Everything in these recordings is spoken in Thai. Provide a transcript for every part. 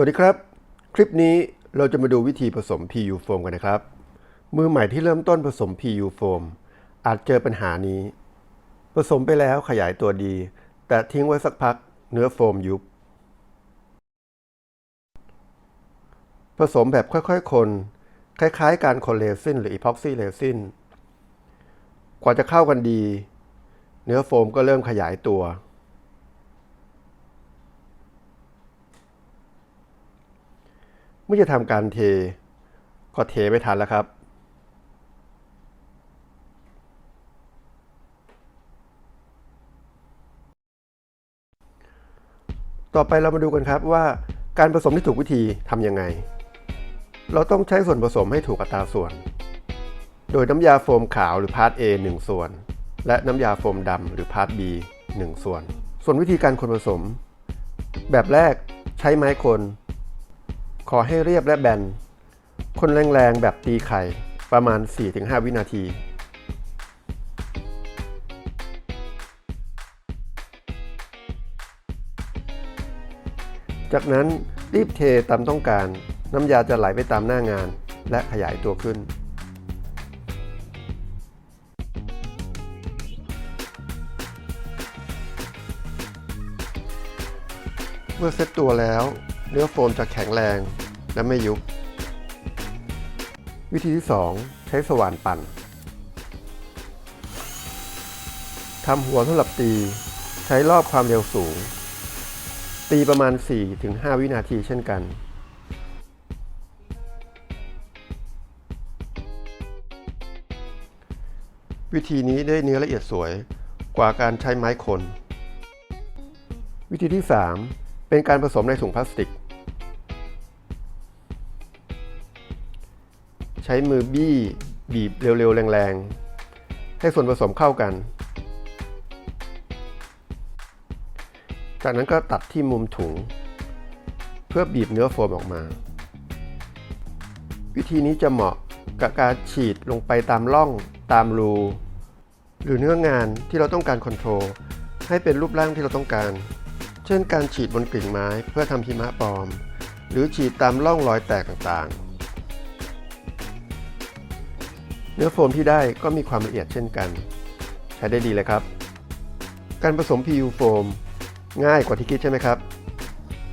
สวัสดีครับ คลิปนี้เราจะมาดูวิธีผสม PU โฟมกันนะครับ มือใหม่ที่เริ่มต้นผสม PU โฟมอาจเจอปัญหานี้ ผสมไปแล้วขยายตัวดี แต่ทิ้งไว้สักพักเนื้อโฟมยุบ ผสมแบบค่อยๆ คน คล้ายๆ การคนเรซินหรืออีพ็อกซี่เรซินกว่าจะเข้ากันดี เนื้อโฟมก็เริ่มขยายตัว เมื่อจะทำการเทก็เทไม่ทันแล้วครับ ต่อไปเรามาดูกันครับว่าการผสมที่ถูกวิธีทำยังไง เราต้องใช้ส่วนผสมให้ถูกอัตราส่วน โดยน้ำยาโฟมขาวหรือพาร์ท A 1 ส่วน และน้ำยาโฟมดำหรือพาร์ท B 1 ส่วน ส่วนวิธีการคนผสม แบบแรกใช้ไม้คน ขอให้เรียบและแบน คนแรงๆแบบตีไข่ประมาณ 4-5 วินาที จากนั้นรีบเทตามต้องการ น้ำยาจะไหลไปตามหน้างานและขยายตัวขึ้น เมื่อเซ็ตตัวแล้ว เนื้อโฟมจะแข็งแรงและไม่ยุบ วิธีที่ 2 ใช้สว่านปั่นทำหัวสำหรับตี ใช้รอบความเร็วสูง ตีประมาณ 4-5 วินาทีเช่นกันวิธีนี้ได้เนื้อละเอียดสวยกว่าการใช้ไม้คน วิธีที่ 3 เป็นการผสมในถุงพลาสติก ใช้มือบี้บีบเร็วๆ แรงๆ ให้ส่วนผสมเข้ากัน จากนั้นก็ตัดที่มุมถุง เพื่อบีบเนื้อโฟมออกมา วิธีนี้จะเหมาะกับการฉีดลงไปตามร่องตามรู หรือเนื้องานที่เราต้องการคอนโทรลให้เป็นรูปร่างที่เราต้องการ เช่นการฉีดบนกิ่งไม้เพื่อทำหิมะปลอม หรือฉีดตามร่องรอยแตกต่างๆ เนื้อโฟมที่ได้ก็มีความละเอียดเช่นกัน ใช้ได้ดีเลยครับ การผสม PU โฟมง่ายกว่าที่คิดใช่ไหมครับ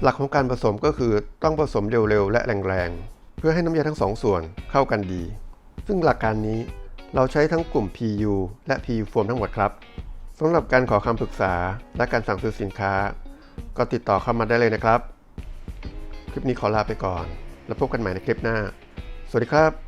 หลักของการผสมก็คือต้องผสมเร็วๆและแรงๆ เพื่อให้น้ำยาทั้งสองส่วนเข้ากันดี ซึ่งหลักการนี้เราใช้ทั้งกลุ่ม PU และ PU โฟมทั้งหมดครับสำหรับการขอคำปรึกษาและการสั่งซื้อสินค้า ก็ติดต่อเข้ามาได้เลยนะครับ คลิปนี้ขอลาไปก่อน แล้วพบกันใหม่ในคลิปหน้า สวัสดีครับ